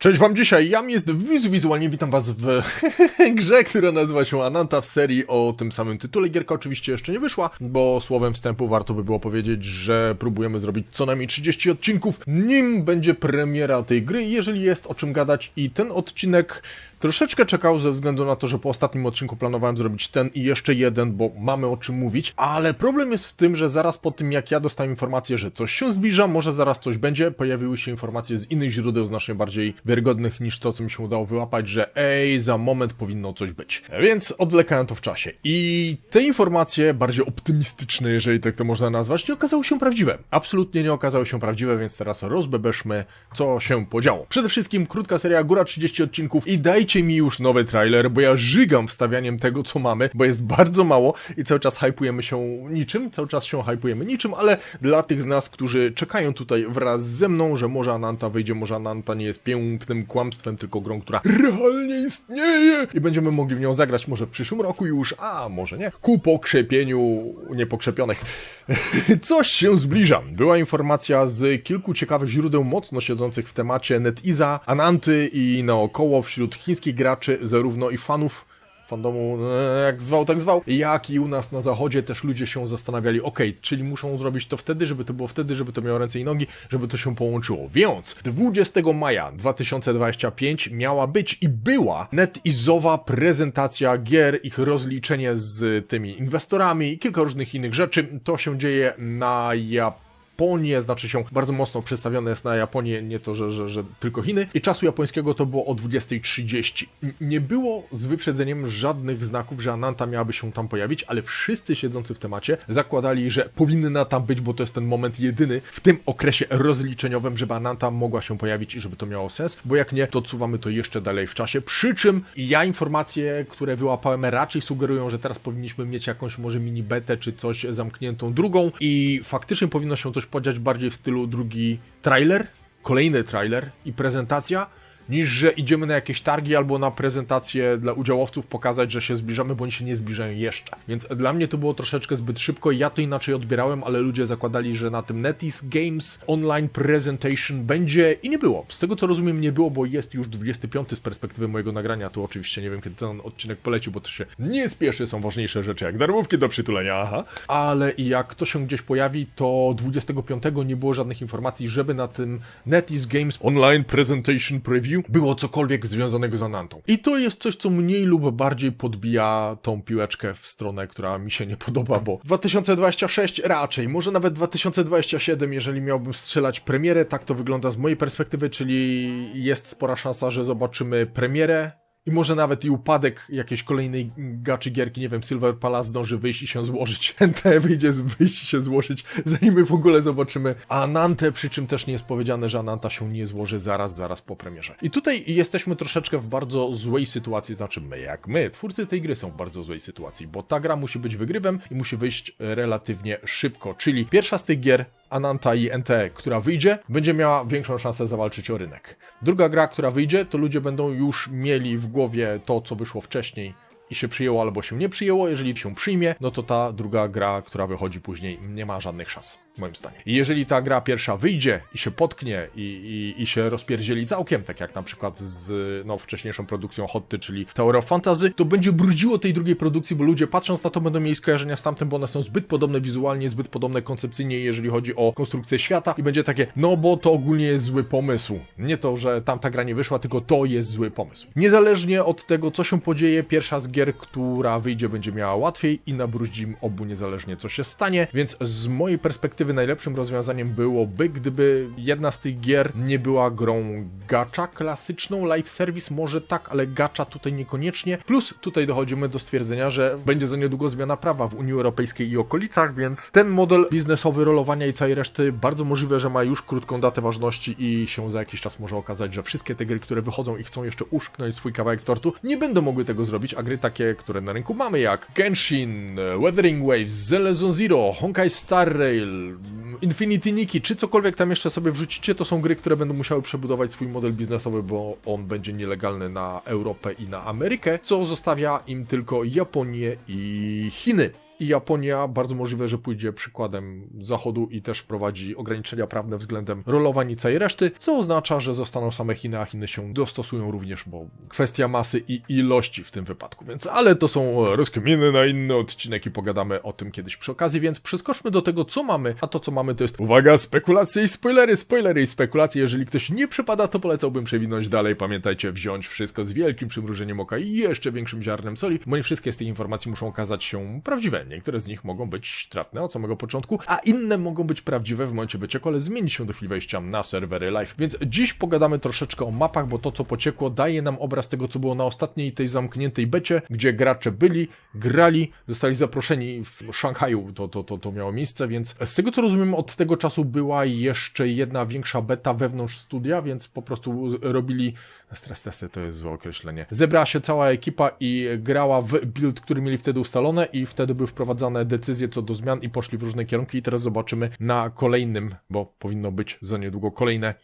Cześć wam dzisiaj, jam jest Wizu Wizualnie, witam was w grze, która nazywa się Ananta w serii o tym samym tytule. Gierka oczywiście jeszcze nie wyszła, bo słowem wstępu warto by było powiedzieć, że próbujemy zrobić co najmniej 30 odcinków, nim będzie premiera tej gry, jeżeli jest o czym gadać i ten odcinek troszeczkę czekał ze względu na to, że po ostatnim odcinku planowałem zrobić ten i jeszcze jeden, bo mamy o czym mówić, ale problem jest w tym, że zaraz po tym jak ja dostałem informację, że coś się zbliża, może zaraz coś będzie, pojawiły się informacje z innych źródeł znacznie bardziej wiarygodnych niż to, co mi się udało wyłapać, że ej, za moment powinno coś być. Więc odwlekałem to w czasie. I te informacje, bardziej optymistyczne, jeżeli tak to można nazwać, nie okazały się prawdziwe. Absolutnie nie okazały się prawdziwe, więc teraz rozbebeszmy, co się podziało. Przede wszystkim krótka seria, góra 30 odcinków i dajcie mi już nowy trailer, bo ja żygam wstawianiem tego, co mamy, bo jest bardzo mało i cały czas hypujemy się niczym, cały czas się hypujemy niczym, ale dla tych z nas, którzy czekają tutaj wraz ze mną, że może Ananta wyjdzie, może Ananta nie jest pięknym kłamstwem, tylko grą, która realnie istnieje i będziemy mogli w nią zagrać może w przyszłym roku już, a może nie, ku pokrzepieniu niepokrzepionych. Coś się zbliża. Była informacja z kilku ciekawych źródeł mocno siedzących w temacie NetEasa, Ananty i naokoło wśród chińskich graczy, zarówno i fanów fandomu, e, jak zwał, tak zwał, jak i u nas na zachodzie też ludzie się zastanawiali, ok, czyli muszą zrobić to wtedy, żeby to było wtedy, żeby to miało ręce i nogi, żeby to się połączyło. Więc 20 maja 2025 miała być i była netizowa prezentacja gier, ich rozliczenie z tymi inwestorami i kilka różnych innych rzeczy. To się dzieje na Japonii. Japonię, znaczy się bardzo mocno przedstawione jest na Japonię, nie to, że, że, że tylko Chiny. I czasu japońskiego to było o 20.30. N- Nie było z wyprzedzeniem żadnych znaków, że Ananta miałaby się tam pojawić, ale wszyscy siedzący w temacie zakładali, że powinna tam być, bo to jest ten moment jedyny w tym okresie rozliczeniowym, żeby Ananta mogła się pojawić i żeby to miało sens, bo jak nie, to odsuwamy to jeszcze dalej w czasie. Przy czym ja informacje, które wyłapałem, raczej sugerują, że teraz powinniśmy mieć jakąś może mini betę czy coś zamkniętą drugą i faktycznie powinno się coś podziać bardziej w stylu drugi trailer, kolejny trailer i prezentacja, niż że idziemy na jakieś targi albo na prezentację dla udziałowców pokazać, że się zbliżamy, oni się nie zbliżają jeszcze. Więc dla mnie to było troszeczkę zbyt szybko, ja to inaczej odbierałem, ale ludzie zakładali, że na tym NetEase Games Online Presentation będzie i nie było. Z tego co rozumiem nie było, bo jest już 25 z perspektywy mojego nagrania, tu oczywiście nie wiem kiedy ten odcinek polecił, bo to się nie spieszy, są ważniejsze rzeczy jak darmówki do przytulenia, aha. Ale jak to się gdzieś pojawi, to 25 nie było żadnych informacji, żeby na tym NetEase Games Online Presentation Preview było cokolwiek związanego z Anantą. I to jest coś, co mniej lub bardziej podbija tą piłeczkę w stronę, która mi się nie podoba, bo 2026 raczej, może nawet 2027, jeżeli miałbym strzelać premierę, tak to wygląda z mojej perspektywy, czyli jest spora szansa, że zobaczymy premierę i może nawet i upadek jakiejś kolejnej gaczy gierki, nie wiem, Silver Palace zdąży wyjść i się złożyć. NT wyjdzie wyjść i się złożyć, zanim w ogóle zobaczymy Anantę, przy czym też nie jest powiedziane, że Ananta się nie złoży zaraz, zaraz po premierze. I tutaj jesteśmy troszeczkę w bardzo złej sytuacji, znaczy my, jak my, twórcy tej gry są w bardzo złej sytuacji, bo ta gra musi być wygrywem i musi wyjść relatywnie szybko, czyli pierwsza z tych gier Ananta i NT, która wyjdzie, będzie miała większą szansę zawalczyć o rynek. Druga gra, która wyjdzie, to ludzie będą już mieli w głowie to, co wyszło wcześniej i się przyjęło albo się nie przyjęło. Jeżeli się przyjmie, no to ta druga gra, która wychodzi później, nie ma żadnych szans, moim zdaniem. I jeżeli ta gra pierwsza wyjdzie i się potknie i, i, i się rozpierdzieli całkiem, tak jak na przykład z no, wcześniejszą produkcją Hotty, czyli Tower of Fantasy, to będzie brudziło tej drugiej produkcji, bo ludzie patrząc na to będą mieli skojarzenia z tamtym, bo one są zbyt podobne wizualnie, zbyt podobne koncepcyjnie, jeżeli chodzi o konstrukcję świata i będzie takie, no bo to ogólnie jest zły pomysł. Nie to, że tamta gra nie wyszła, tylko to jest zły pomysł. Niezależnie od tego, co się podzieje, pierwsza z gier, która wyjdzie, będzie miała łatwiej i nabruździ im obu niezależnie, co się stanie, więc z mojej perspektywy najlepszym rozwiązaniem byłoby, gdyby jedna z tych gier nie była grą gacha klasyczną, live service może tak, ale gacha tutaj niekoniecznie. Plus tutaj dochodzimy do stwierdzenia, że będzie za niedługo zmiana prawa w Unii Europejskiej i okolicach, więc ten model biznesowy rolowania i całej reszty bardzo możliwe, że ma już krótką datę ważności i się za jakiś czas może okazać, że wszystkie te gry, które wychodzą i chcą jeszcze uszknąć swój kawałek tortu, nie będą mogły tego zrobić, a gry takie, które na rynku mamy jak Genshin, Weathering Waves, Zero Zero, Honkai Star Rail, Infinity Nikki, czy cokolwiek tam jeszcze sobie wrzucicie, to są gry, które będą musiały przebudować swój model biznesowy, bo on będzie nielegalny na Europę i na Amerykę, co zostawia im tylko Japonię i Chiny. I Japonia bardzo możliwe, że pójdzie przykładem Zachodu i też wprowadzi ograniczenia prawne względem rolowań i całej reszty, co oznacza, że zostaną same Chiny, a Chiny się dostosują również, bo kwestia masy i ilości w tym wypadku. Więc, ale to są rozkminy na inny odcinek i pogadamy o tym kiedyś przy okazji, więc przeskoczmy do tego, co mamy, a to, co mamy, to jest, uwaga, spekulacje i spoilery, spoilery i spekulacje. Jeżeli ktoś nie przypada, to polecałbym przewinąć dalej. Pamiętajcie, wziąć wszystko z wielkim przymrużeniem oka i jeszcze większym ziarnem soli, bo nie wszystkie z tych informacji muszą okazać się prawdziwe. Niektóre z nich mogą być trafne od samego początku, a inne mogą być prawdziwe w momencie wycieku, ale zmieni się do chwili wejścia na serwery live. Więc dziś pogadamy troszeczkę o mapach, bo to, co pociekło, daje nam obraz tego, co było na ostatniej tej zamkniętej becie, gdzie gracze byli, grali, zostali zaproszeni w Szanghaju, to, to, to, to miało miejsce, więc z tego, co rozumiem, od tego czasu była jeszcze jedna większa beta wewnątrz studia, więc po prostu robili stres testy, to jest złe określenie. Zebrała się cała ekipa i grała w build, który mieli wtedy ustalone i wtedy były wprowadzane decyzje co do zmian i poszli w różne kierunki i teraz zobaczymy na kolejnym, bo powinno być za niedługo kolejne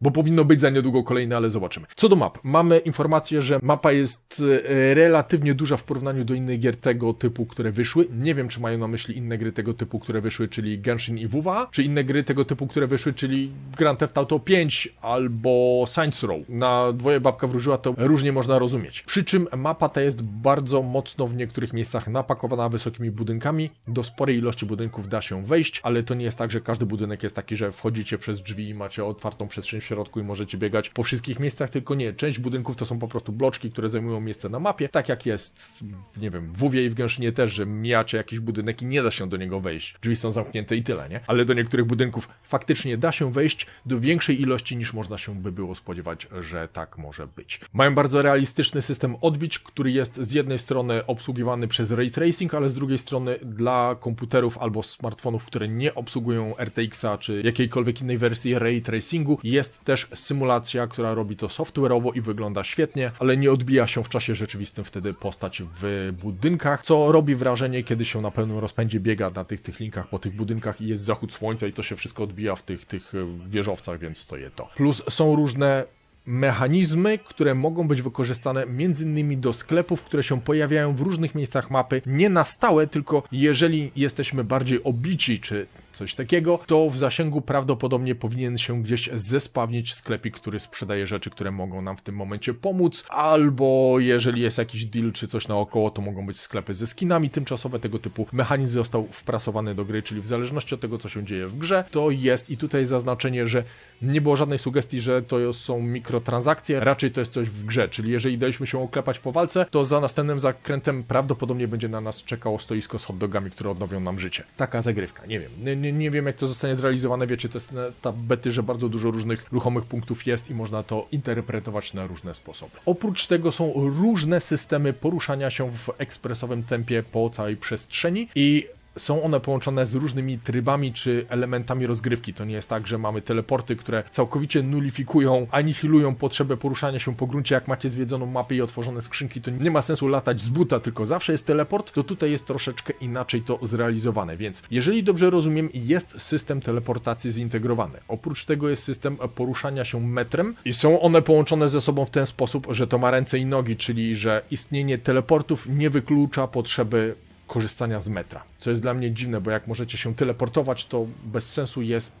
bo powinno być za niedługo kolejne, ale zobaczymy. Co do map. Mamy informację, że mapa jest e, relatywnie duża w porównaniu do innych gier tego typu, które wyszły. Nie wiem, czy mają na myśli inne gry tego typu, które wyszły, czyli Genshin i WoWa, czy inne gry tego typu, które wyszły, czyli Grand Theft Auto 5 albo Saints Row. Na dwoje babka wróżyła to różnie można rozumieć. Przy czym mapa ta jest bardzo mocno w niektórych miejscach napakowana wysokimi budynkami. Do sporej ilości budynków da się wejść, ale to nie jest tak, że każdy budynek jest taki, że wchodzicie przez drzwi i macie otwartą przestrzeń środku i możecie biegać po wszystkich miejscach, tylko nie. Część budynków to są po prostu bloczki, które zajmują miejsce na mapie, tak jak jest, nie wiem, w WoWie i w Genshinie też, że mijacie jakiś budynek i nie da się do niego wejść. Drzwi są zamknięte i tyle, nie? Ale do niektórych budynków faktycznie da się wejść do większej ilości niż można się by było spodziewać, że tak może być. Mają bardzo realistyczny system odbić, który jest z jednej strony obsługiwany przez ray tracing, ale z drugiej strony dla komputerów albo smartfonów, które nie obsługują RTX-a czy jakiejkolwiek innej wersji ray tracingu, jest też symulacja, która robi to software'owo i wygląda świetnie, ale nie odbija się w czasie rzeczywistym wtedy postać w budynkach, co robi wrażenie, kiedy się na pełnym rozpędzie biega na tych, tych linkach po tych budynkach i jest zachód słońca i to się wszystko odbija w tych, tych e, wieżowcach, więc to je to. Plus są różne mechanizmy, które mogą być wykorzystane m.in. do sklepów, które się pojawiają w różnych miejscach mapy, nie na stałe, tylko jeżeli jesteśmy bardziej obici czy coś takiego, to w zasięgu prawdopodobnie powinien się gdzieś zespawnić sklepik, który sprzedaje rzeczy, które mogą nam w tym momencie pomóc, albo jeżeli jest jakiś deal czy coś naokoło, to mogą być sklepy ze skinami tymczasowe, tego typu mechanizm został wprasowany do gry, czyli w zależności od tego, co się dzieje w grze, to jest i tutaj zaznaczenie, że nie było żadnej sugestii, że to są mikrotransakcje, raczej to jest coś w grze, czyli jeżeli daliśmy się oklepać po walce, to za następnym zakrętem prawdopodobnie będzie na nas czekało stoisko z hotdogami, które odnowią nam życie. Taka zagrywka, nie wiem. Nie, nie, nie wiem jak to zostanie zrealizowane, wiecie, to jest ta bety, że bardzo dużo różnych ruchomych punktów jest i można to interpretować na różne sposoby. Oprócz tego są różne systemy poruszania się w ekspresowym tempie po całej przestrzeni i są one połączone z różnymi trybami czy elementami rozgrywki. To nie jest tak, że mamy teleporty, które całkowicie nulifikują, anihilują potrzebę poruszania się po gruncie. Jak macie zwiedzoną mapę i otworzone skrzynki, to nie ma sensu latać z buta, tylko zawsze jest teleport. To tutaj jest troszeczkę inaczej to zrealizowane. Więc jeżeli dobrze rozumiem, jest system teleportacji zintegrowany. Oprócz tego jest system poruszania się metrem i są one połączone ze sobą w ten sposób, że to ma ręce i nogi, czyli że istnienie teleportów nie wyklucza potrzeby korzystania z metra. Co jest dla mnie dziwne, bo jak możecie się teleportować, to bez sensu jest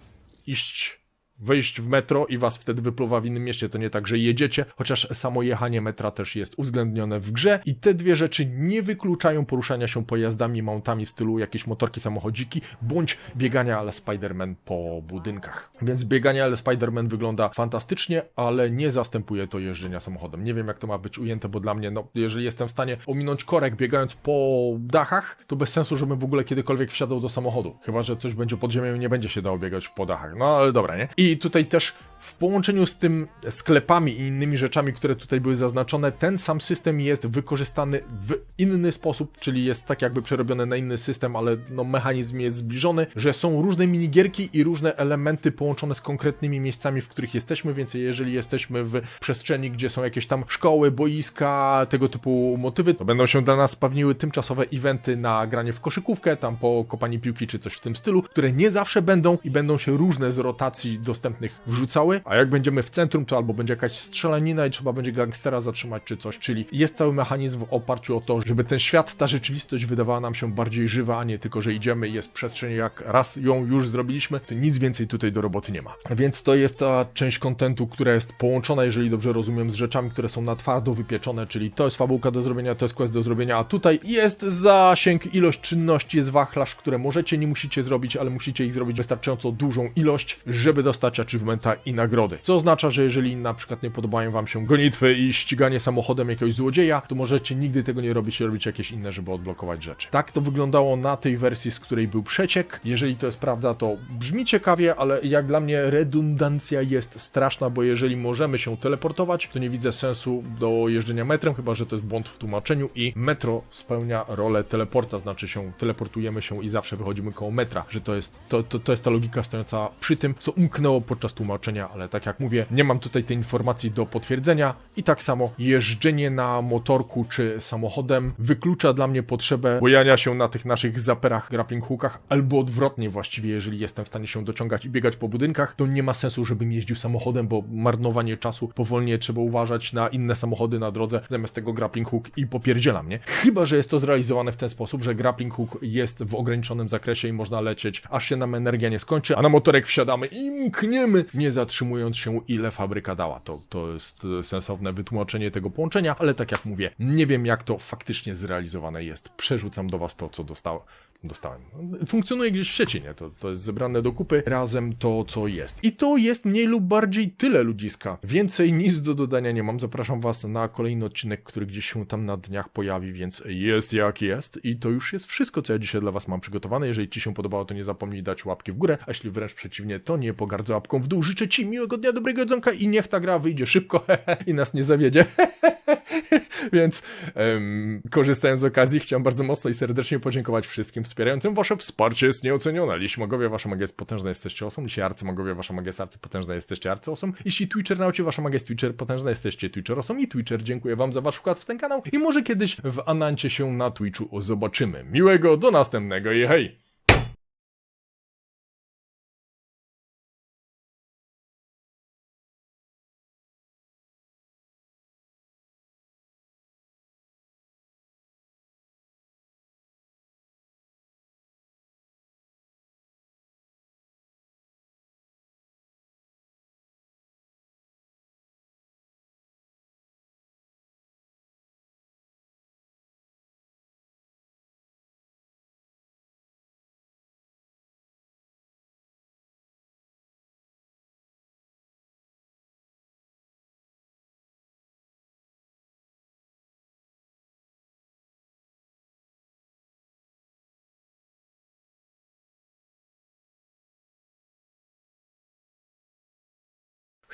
iść wejść w metro i was wtedy wypluwa w innym mieście. To nie tak, że jedziecie, chociaż samo jechanie metra też jest uwzględnione w grze i te dwie rzeczy nie wykluczają poruszania się pojazdami, mountami w stylu jakieś motorki, samochodziki, bądź biegania ale Spider-Man po budynkach. Więc bieganie ale Spider-Man wygląda fantastycznie, ale nie zastępuje to jeżdżenia samochodem. Nie wiem jak to ma być ujęte, bo dla mnie, no, jeżeli jestem w stanie ominąć korek biegając po dachach, to bez sensu, żebym w ogóle kiedykolwiek wsiadał do samochodu. Chyba, że coś będzie pod ziemią i nie będzie się dało biegać po dachach. No ale dobra, nie? I tutaj też w połączeniu z tym sklepami i innymi rzeczami, które tutaj były zaznaczone, ten sam system jest wykorzystany w inny sposób, czyli jest tak jakby przerobiony na inny system, ale no mechanizm jest zbliżony, że są różne minigierki i różne elementy połączone z konkretnymi miejscami, w których jesteśmy, więc jeżeli jesteśmy w przestrzeni, gdzie są jakieś tam szkoły, boiska, tego typu motywy, to będą się dla nas spawniły tymczasowe eventy na granie w koszykówkę, tam po kopanie piłki czy coś w tym stylu, które nie zawsze będą i będą się różne z rotacji dostępnych wrzucały, a jak będziemy w centrum, to albo będzie jakaś strzelanina i trzeba będzie gangstera zatrzymać czy coś, czyli jest cały mechanizm w oparciu o to, żeby ten świat, ta rzeczywistość wydawała nam się bardziej żywa, a nie tylko, że idziemy i jest przestrzeń, jak raz ją już zrobiliśmy, to nic więcej tutaj do roboty nie ma. Więc to jest ta część kontentu, która jest połączona, jeżeli dobrze rozumiem, z rzeczami, które są na twardo wypieczone, czyli to jest fabułka do zrobienia, to jest quest do zrobienia, a tutaj jest zasięg, ilość czynności, jest wachlarz, które możecie, nie musicie zrobić, ale musicie ich zrobić wystarczająco dużą ilość, żeby dostać achievementa i nagrody. Co oznacza, że jeżeli na przykład nie podobają wam się gonitwy i ściganie samochodem jakiegoś złodzieja, to możecie nigdy tego nie robić i robić jakieś inne, żeby odblokować rzeczy. Tak to wyglądało na tej wersji, z której był przeciek. Jeżeli to jest prawda, to brzmi ciekawie, ale jak dla mnie redundancja jest straszna, bo jeżeli możemy się teleportować, to nie widzę sensu do jeżdżenia metrem, chyba że to jest błąd w tłumaczeniu i metro spełnia rolę teleporta, znaczy się teleportujemy się i zawsze wychodzimy koło metra, że to jest, to, to, to jest ta logika stojąca przy tym, co umknęło podczas tłumaczenia, ale tak jak mówię, nie mam tutaj tej informacji do potwierdzenia i tak samo jeżdżenie na motorku czy samochodem wyklucza dla mnie potrzebę bojania się na tych naszych zaperach, grappling hookach, albo odwrotnie właściwie, jeżeli jestem w stanie się dociągać i biegać po budynkach, to nie ma sensu, żebym jeździł samochodem, bo marnowanie czasu, powolnie trzeba uważać na inne samochody na drodze, zamiast tego grappling hook i popierdzielam, nie? Chyba, że jest to zrealizowane w ten sposób, że grappling hook jest w ograniczonym zakresie i można lecieć, aż się nam energia nie skończy, a na motorek wsiadamy i mkniemy, nie zatrzymując się, ile fabryka dała. To, to jest sensowne wytłumaczenie tego połączenia, ale tak jak mówię, nie wiem jak to faktycznie zrealizowane jest. Przerzucam do was to, co dostałem. Dostałem. Funkcjonuje gdzieś w sieci, nie? To, to jest zebrane do kupy razem to, co jest. I to jest mniej lub bardziej tyle ludziska. Więcej nic do dodania nie mam. Zapraszam was na kolejny odcinek, który gdzieś się tam na dniach pojawi, więc jest jak jest. I to już jest wszystko, co ja dzisiaj dla was mam przygotowane. Jeżeli ci się podobało, to nie zapomnij dać łapki w górę, a jeśli wręcz przeciwnie, to nie pogardzę łapką w dół. Życzę ci miłego dnia, dobrego jedzonka i niech ta gra wyjdzie szybko i nas nie zawiedzie. Więc em, korzystając z okazji, chciałem bardzo mocno i serdecznie podziękować wszystkim wspierającym. Wasze wsparcie jest nieocenione. Jeśli magowie, wasza magia jest potężna, jesteście osą. Jeśli arcymagowie, wasza magia jest arcypotężna, jesteście arcyosą. Jeśli Twitcher nauczy, wasza magia jest Twitcher potężna, jesteście Twitcher osą. I Twitcher, dziękuję wam za wasz wkład w ten kanał. I może kiedyś w Anancie się na Twitchu zobaczymy. Miłego, do następnego i hej!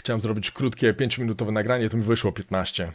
Chciałem zrobić krótkie, 5-minutowe nagranie, to mi wyszło 15.